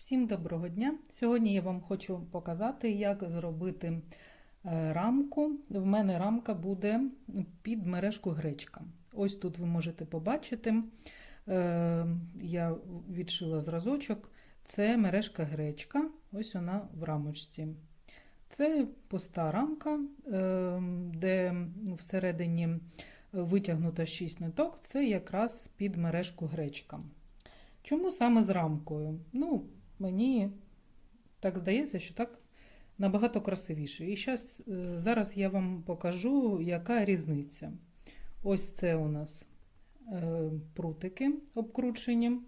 Всім доброго дня! Сьогодні я вам хочу показати, як зробити е, рамку. В мене рамка буде під мережку гречка. Ось тут ви можете побачити, е, я відшила зразочок. Це мережка гречка, ось вона в рамочці. Це пуста рамка, е, де всередині витягнуто 6 ниток, це якраз під мережку гречка. Чому саме з рамкою? Ну, мені так здається, що так набагато красивіше. І щас, е, зараз я вам покажу, яка різниця. Ось це у нас е, прутики обкручені,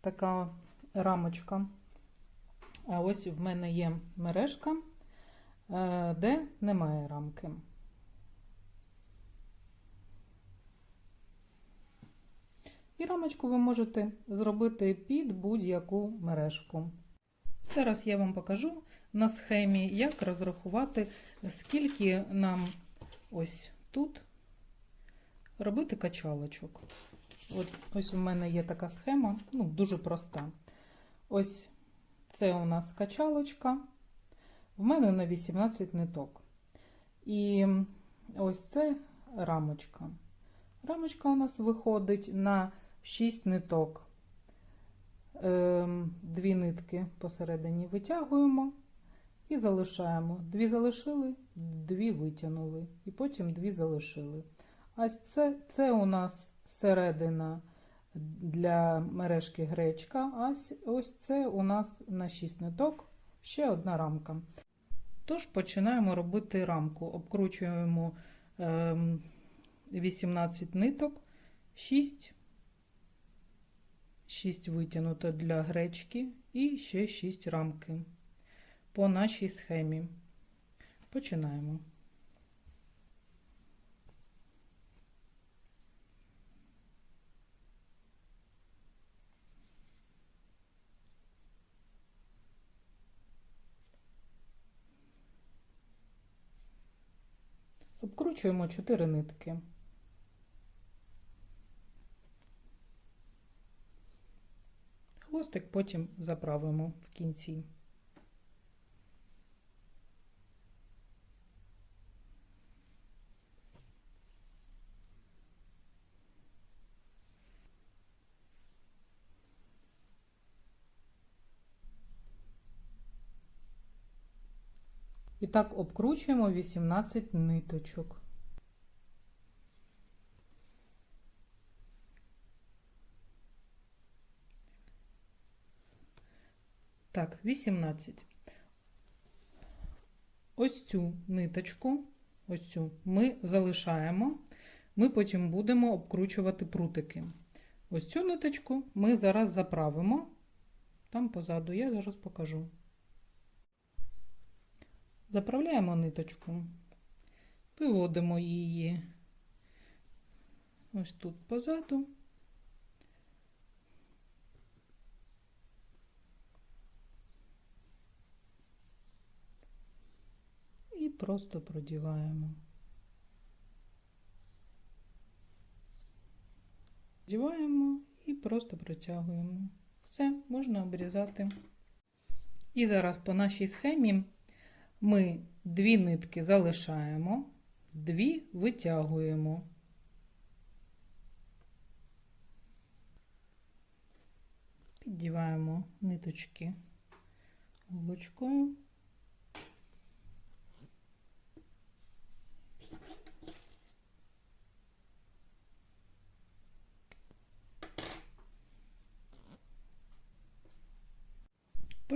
така рамочка. А ось в мене є мережка, е, де немає рамки. І рамочку ви можете зробити під будь-яку мережку. Зараз я вам покажу на схемі, як розрахувати, скільки нам ось тут робити качалочок. От, ось у мене є така схема, ну, дуже проста. Ось це у нас качалочка. В мене на 18 ниток. І ось це рамочка. Рамочка у нас виходить на 6 ниток. Ем, Дві нитки посередині витягуємо і залишаємо. Дві залишили, дві витягнули, і потім дві залишили. А це, це у нас середина для мережки гречка, а ось це у нас на 6 ниток ще одна рамка. Тож починаємо робити рамку. Обкручуємо 18 ниток, 6 6 витягнуто для гречки і ще 6 рамки по нашій схемі. Починаємо. Обкручуємо 4 нитки. Хвостик потім заправимо в кінці. І так обкручуємо 18 ниточок. Так, 18. Ось цю ниточку, ось цю ми залишаємо, ми потім будемо обкручувати прутики. Ось цю ниточку ми зараз заправимо. Там позаду я зараз покажу. Заправляємо ниточку, виводимо її ось тут позаду. І просто продіваємо. Продіваємо і просто протягуємо. Все, можна обрізати. І зараз по нашій схемі ми дві нитки залишаємо, дві витягуємо. Піддіваємо ниточки голочкою.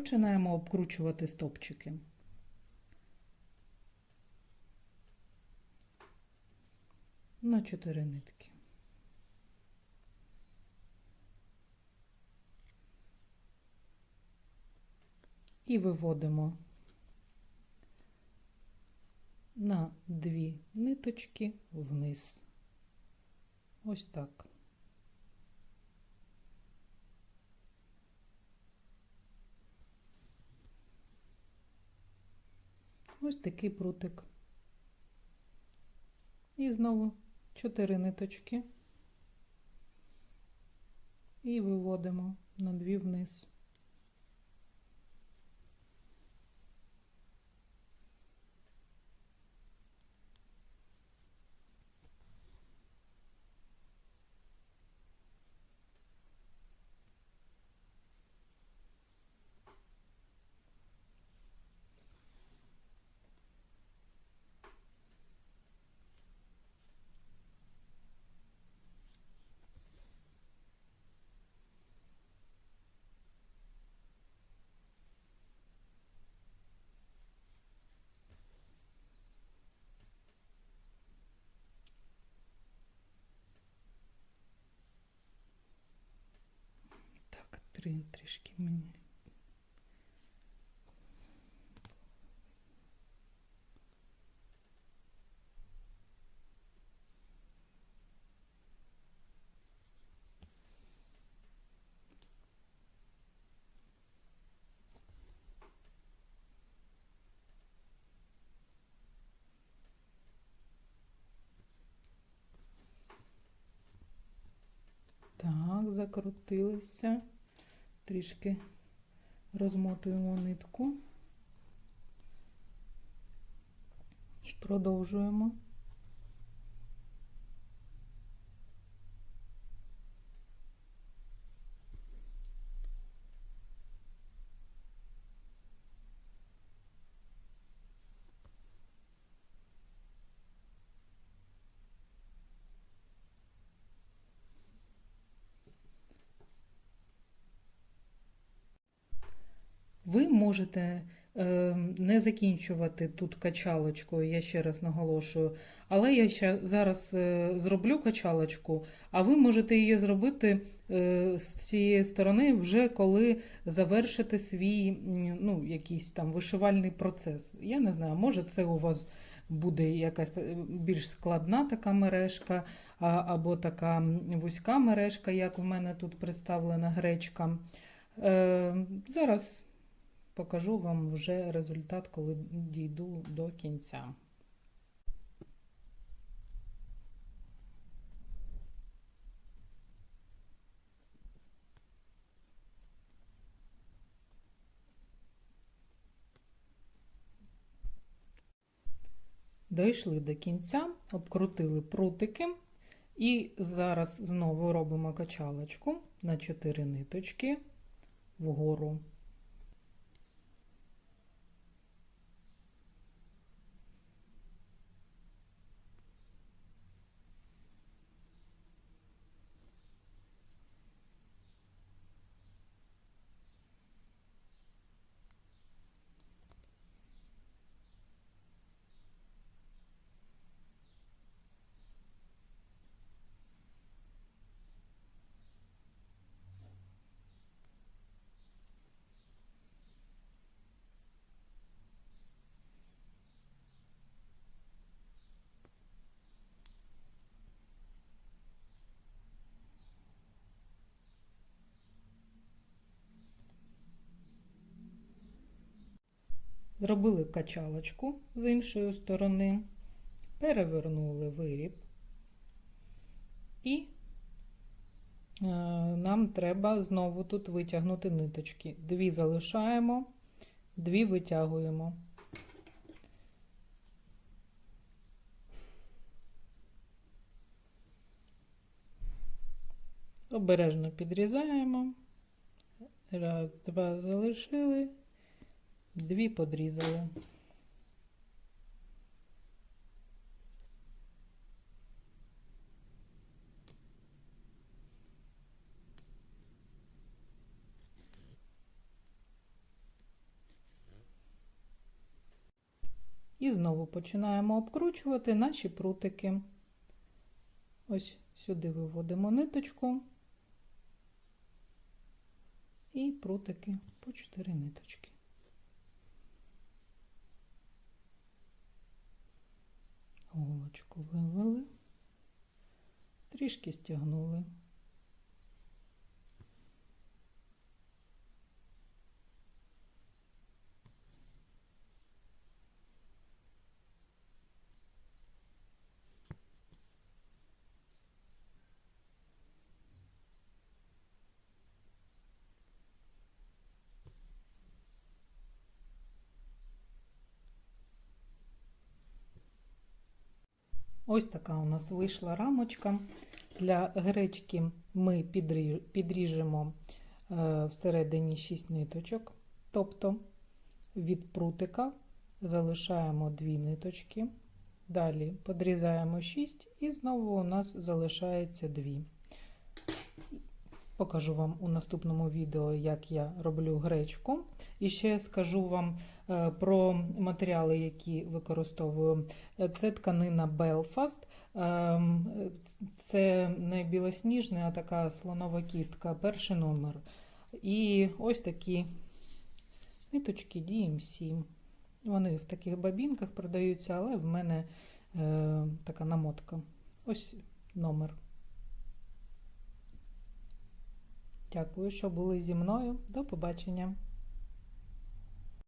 Починаємо обкручувати стопчики. на 4 нитки. І виводимо на дві ниточки вниз. Ось так. Ось такий прутик. І знову 4 ниточки і виводимо на дві вниз. Скрин трішки мені. Так, закрутилися. Трішки розмотуємо нитку. І продовжуємо. Ви можете е, не закінчувати тут качалочкою, я ще раз наголошую, але я ще зараз е, зроблю качалочку, а ви можете її зробити е, з цієї сторони вже коли завершите свій ну, якийсь там вишивальний процес. Я не знаю, може це у вас буде якась е, більш складна така мережка, або така вузька мережка, як в мене тут представлена гречка. Е, зараз покажу вам вже результат, коли дійду до кінця. Дійшли до кінця, обкрутили прутики і зараз знову робимо качалочку на 4 ниточки вгору. Зробили качалочку з іншої сторони, перевернули виріб, і е, нам треба знову тут витягнути ниточки. Дві залишаємо, дві витягуємо. Обережно підрізаємо. Раз, два залишили. Дві подрізали. І знову починаємо обкручувати наші прутики. Ось сюди виводимо ниточку і прутики по 4 ниточки. Голочку вивели, трішки стягнули. Ось така у нас вийшла рамочка. Для гречки ми підріжемо е, всередині 6 ниточок, тобто від прутика залишаємо 2 ниточки, далі подрізаємо 6 і знову у нас залишається 2. Покажу вам у наступному відео, як я роблю гречку. І ще скажу вам е, про матеріали, які використовую. Це тканина Belfast. Ем, це не білосніжна, а така слонова кістка, перший номер. І ось такі ниточки DMC. Вони в таких бабінках продаються, але в мене е, така намотка. Ось номер. Дякую, що були зі мною. До побачення.